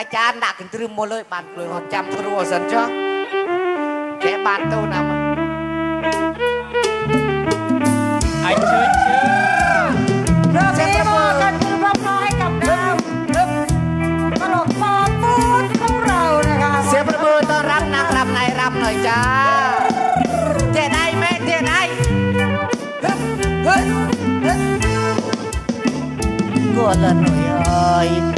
อาจารย์ดักกันตรึมโมเลยบานเกลืยหอดจำทรัวสันจ้ะแค่บานโตนำไอ้เชิญเชิญเริ่มเสีมอกันคือพร้อมให้กับดาวตลกฟอร์มูนของเรานะครับเสียงประมือต้อนรับนักรำนายรับหน่อยจ้าเจ๊ได้แม่เจ๊ได้กลัเลยหน่อย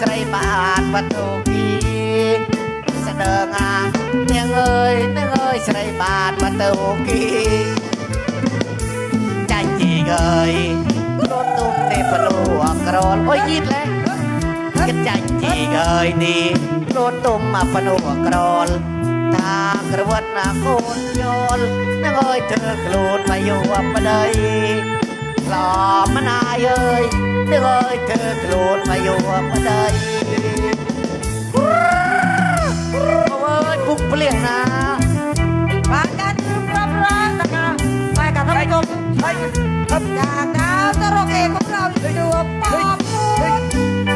ស្រីបានវត្ថុគីស្ដើងអានាងអើយនាងអើយស្រីបានវត្ថុគីចាញ់ជីអើយលោកទុំទេពលោក្រលអុយយីតលេគិតចាញ់ជីអើយនេះលោកទុំអបនោក្រលថាក្រវត់ណាកូនយល់នាងអើយធ្វើខ្លួនមកយូរអបដីឡមណាយអើយ ดนาโคนเธอกลูดมาอยู่ว่าปะเอ้ยเธอโกรธมาอยู่าได้โอ้ยปุกเปลี่ยนนะฝากกันคือพร้อมร้อยนะคะไปกับท่านผู้ชมจากดาวตลกเอกของเราอยู่ดูปอดปูด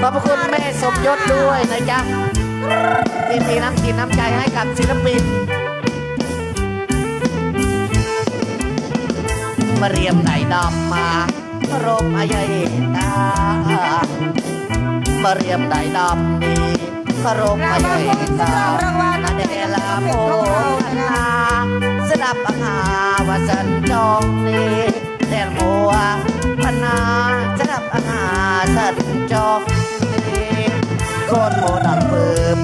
ขอบพระคุณแม่สมยศด้วยนะจ๊ะที่มีน้ำจิตน้ำใจให้กับศิลปินมาเรียมไหนดำมา รบอายัยตามาเรียมไหนดำนี่มารบอายัยตานเดลาโมนาสดับหาวสันจองนี่แดนมัวพนาสดับหาสันจองนี่โกนโมดังเปิบ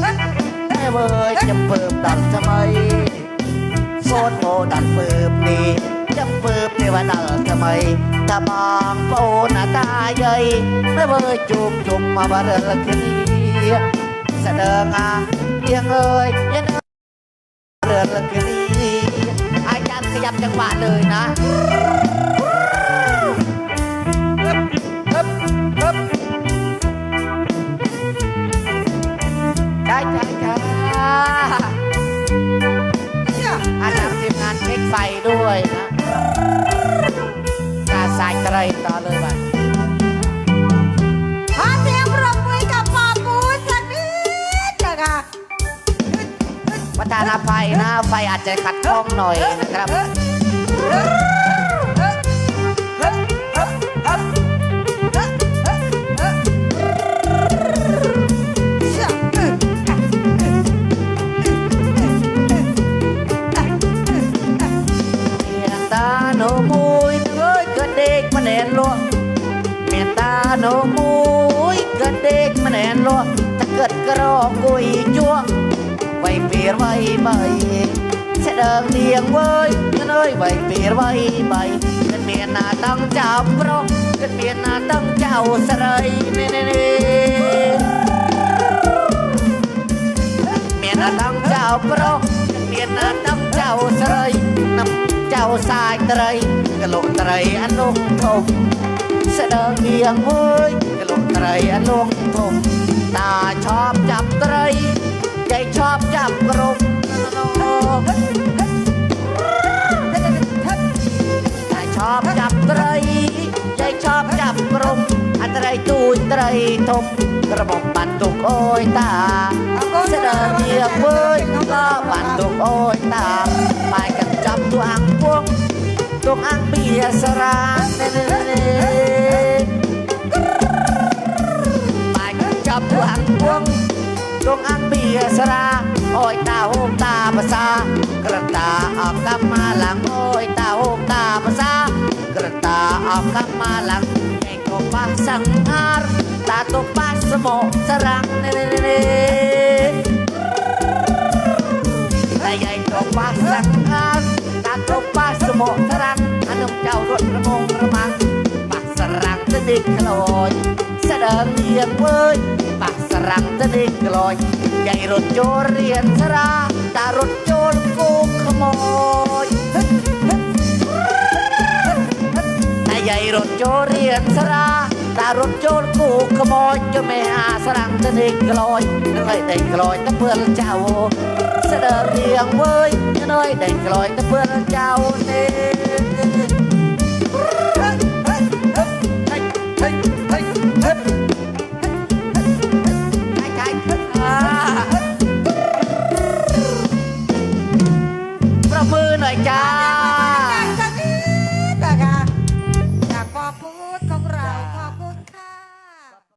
แม่เว้ยจะเปิบดังทำไมโคตรโมดันปืบนี่จะปืบใน วันนั้นทำไมถ้าบางโปนาตาใหญ่ไม่เบยจุ่มจุ่มมาบาเรลคดีแสดงอาเพียงเอ้ยยันเรือนละคดีอาจารย์ขยับจังหวะเลยนะใช่ใช่ใช่อาจารย์ทีมงานเช็คไฟด้วยนะาสายไตรต่อเลยไปขอเสียงปรบมือกับปอดปูดสักนิดนะคะประธานอภัยนะไฟอาจจะขัดข้องหน่อยนะครับเมียตาโนมุ มาแนนลัวเมียตาโนมุยกระเด็กมาแนนลัวถ้าเกิดกระรอกกุยจัวงไว้เปียไว้ใบเสดงเดียงเว้ยเงินเอ้ยไว้เปียไว้ใบเงินเมียนาตั้งเจ้าโปรเงินเมียนาตั้งเจ้าสไรเน่เน่เน่เมียนาตั้งเจ้าโปรเมียนาตั้งเจ้าสไร ចៅសាយត្រីកលុត្រីអនុធំស្ដើងងៀងអើយកលុត្រីអនុធំតាឈប់ចាប់ត្រីគេឈប់ចាប់ក្រពតាឈប់ចាប់ត្រីគេឈប់ចាប់ក្រពអត្រីទូចត្រីធំក្រមុំបានទុកអើយតាស្ដើងងៀងអើយក៏បានទុកអើយតា tukang biasa Mancap buang buang tukang biasa Oi tahu tak besar kereta akan malang Oi tahu tak besar kereta akan malang Engkau pasang har Tato pas semua serang Ayah engkau pasang har រូបបាសមសរាំងអនុចៅរត់រមងរមាំងបាសរាំងទៅនេះក្លោយសដើមៀងវើយបាសរាំងទៅនេះក្លោយចៃរត់ចូលរៀនស្រាតារត់ចូលគោកខ្មោចតែយាយរត់ចូលរៀនស្រា ข่งก็ปักสังหารตาตุปัสสมองสรังเน่เจ้าเน่เน่แต่ใหญ่ตรงว่อนเจ้ารตาตรง